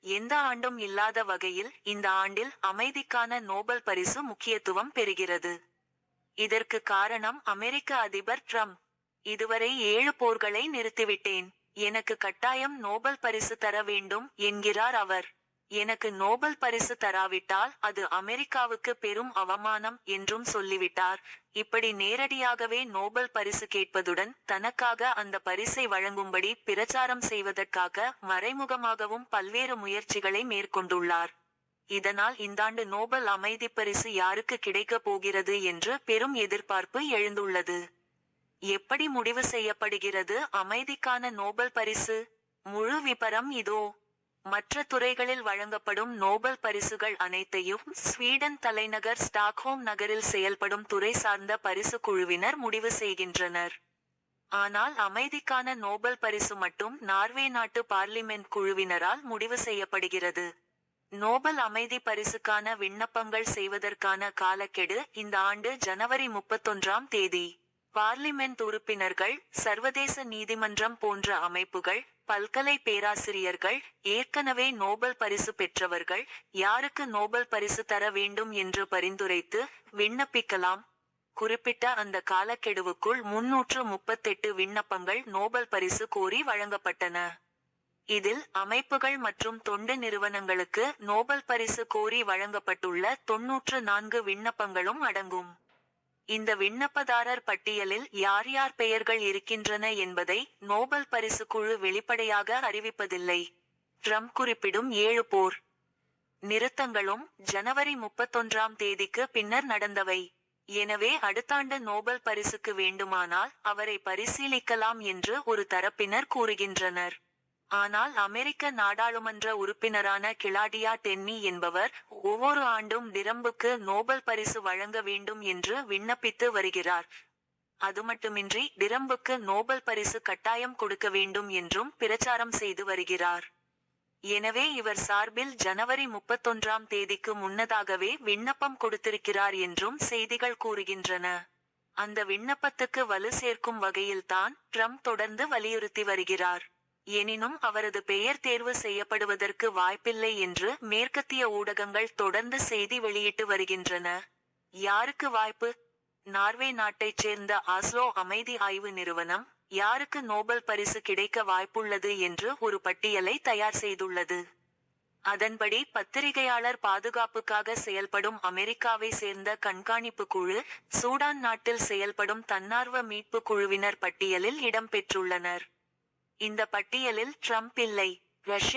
எந்த ஆண்டும் இல்லாத வகையில் இந்த ஆண்டில் அமைதிக்கான நோபல் பரிசு முக்கியத்துவம் பெறுகிறது. இதற்கு காரணம் அமெரிக்க அதிபர் ட்ரம்ப். இதுவரை ஏழு போர்களை நிறுத்திவிட்டேன். எனக்கு கட்டாயம் நோபல் பரிசு தர வேண்டும் என்கிறார் அவர். எனக்கு நோபல் பரிசு தராவிட்டால் அது அமெரிக்காவுக்கு பெரும் அவமானம் என்றும் சொல்லிவிட்டார். இப்படி நேரடியாகவே நோபல் பரிசு கேட்பதுடன் தனக்காக அந்த பரிசை வழங்கும்படி பிரச்சாரம் செய்வதற்காக மறைமுகமாகவும் பல்வேறு முயற்சிகளை மேற்கொண்டுள்ளார். இதனால் இந்தாண்டு நோபல் அமைதி பரிசு யாருக்கு கிடைக்கப் போகிறது என்று பெரும் எதிர்பார்ப்பு எழுந்துள்ளது. எப்படி முடிவு செய்யப்படுகிறது அமைதிக்கான நோபல் பரிசு? முழு விபரம் இதோ. மற்ற துறைகளில் வழங்கப்படும் நோபல் பரிசுகள் அனைத்தையும் ஸ்வீடன் தலைநகர் ஸ்டாக்ஹோம் நகரில் செயல்படும் துறை சார்ந்த பரிசு குழுவினர் முடிவு செய்கின்றனர். ஆனால் அமைதிக்கான நோபல் பரிசு மட்டும் நார்வே நாட்டு பார்லிமென்ட் குழுவினரால் முடிவு செய்யப்படுகிறது. நோபல் அமைதி பரிசுக்கான விண்ணப்பங்கள் செய்வதற்கான காலக்கெடு இந்த ஆண்டு ஜனவரி முப்பத்தொன்றாம் தேதி. பார்லிமென்ட் உறுப்பினர்கள் சர்வதேச நீதிமன்றம் போன்ற அமைப்புகள் பல்கலை பேராசிரியர்கள் ஏற்கனவே நோபல் பரிசு பெற்றவர்கள் யாருக்கு நோபல் பரிசு தர வேண்டும் என்று பரிந்துரைத்து விண்ணப்பிக்கலாம். குறிப்பிட்ட அந்த காலக்கெடுவுக்குள் முன்னூற்று முப்பத்தெட்டு விண்ணப்பங்கள் நோபல் பரிசு கோரி வழங்கப்பட்டன. இதில் அமைப்புகள் மற்றும் தொண்டு நிறுவனங்களுக்கு நோபல் பரிசு கோரி வழங்கப்பட்டுள்ள தொன்னூற்று நான்கு விண்ணப்பங்களும் அடங்கும். இந்த விண்ணப்பதாரர் பட்டியலில் யார் யார் பெயர்கள் இருக்கின்றன என்பதை நோபல் பரிசு குழு வெளிப்படையாக அறிவிப்பதில்லை. ட்ரம்ப் குறிப்பிடும் ஏழு போர். நிறுத்தங்களும் ஜனவரி முப்பத்தொன்றாம் தேதிக்கு பின்னர் நடந்தவை. எனவே அடுத்தாண்டு நோபல் பரிசுக்கு வேண்டுமானால் அவரை பரிசீலிக்கலாம் என்று ஒரு தரப்பினர் கூறுகின்றனர். ஆனால் அமெரிக்க நாடாளுமன்ற உறுப்பினரான கிளாடியா டென்னி என்பவர் ஒவ்வொரு ஆண்டும் டிரம்புக்கு நோபல் பரிசு வழங்க வேண்டும் என்று விண்ணப்பித்து வருகிறார். அதுமட்டுமின்றி டிரம்புக்கு நோபல் பரிசு கட்டாயம் கொடுக்க வேண்டும் என்றும் பிரச்சாரம் செய்து வருகிறார். எனவே இவர் சார்பில் ஜனவரி முப்பத்தொன்றாம் தேதிக்கு முன்னதாகவே விண்ணப்பம் கொடுத்திருக்கிறார் என்றும் செய்திகள் கூறுகின்றன. அந்த விண்ணப்பத்துக்கு வலு சேர்க்கும் வகையில்தான் ட்ரம்ப் தொடர்ந்து வலியுறுத்தி வருகிறார். எனினும் அவரது பெயர் தேர்வு செய்யப்படுவதற்கு வாய்ப்பில்லை என்று மேற்கத்திய ஊடகங்கள் தொடர்ந்து செய்தி வெளியிட்டு வருகின்றன. யாருக்கு வாய்ப்பு? நார்வே நாட்டைச் சேர்ந்த ஆஸ்லோ அமைதி ஆய்வு நிறுவனம் யாருக்கு நோபல் பரிசு கிடைக்க வாய்ப்புள்ளது என்று ஒரு பட்டியலை தயார் செய்துள்ளது. அதன்படி பத்திரிகையாளர் பாதுகாப்புக்காக செயல்படும் அமெரிக்காவை சேர்ந்த கண்காணிப்பு குழு சூடான் நாட்டில் செயல்படும் தன்னார்வ மீட்பு குழுவினர் பட்டியலில் இடம்பெற்றுள்ளனர் இந்த பட்டியலில் ட்ரம்ப் இல்லை. ரஷ்யா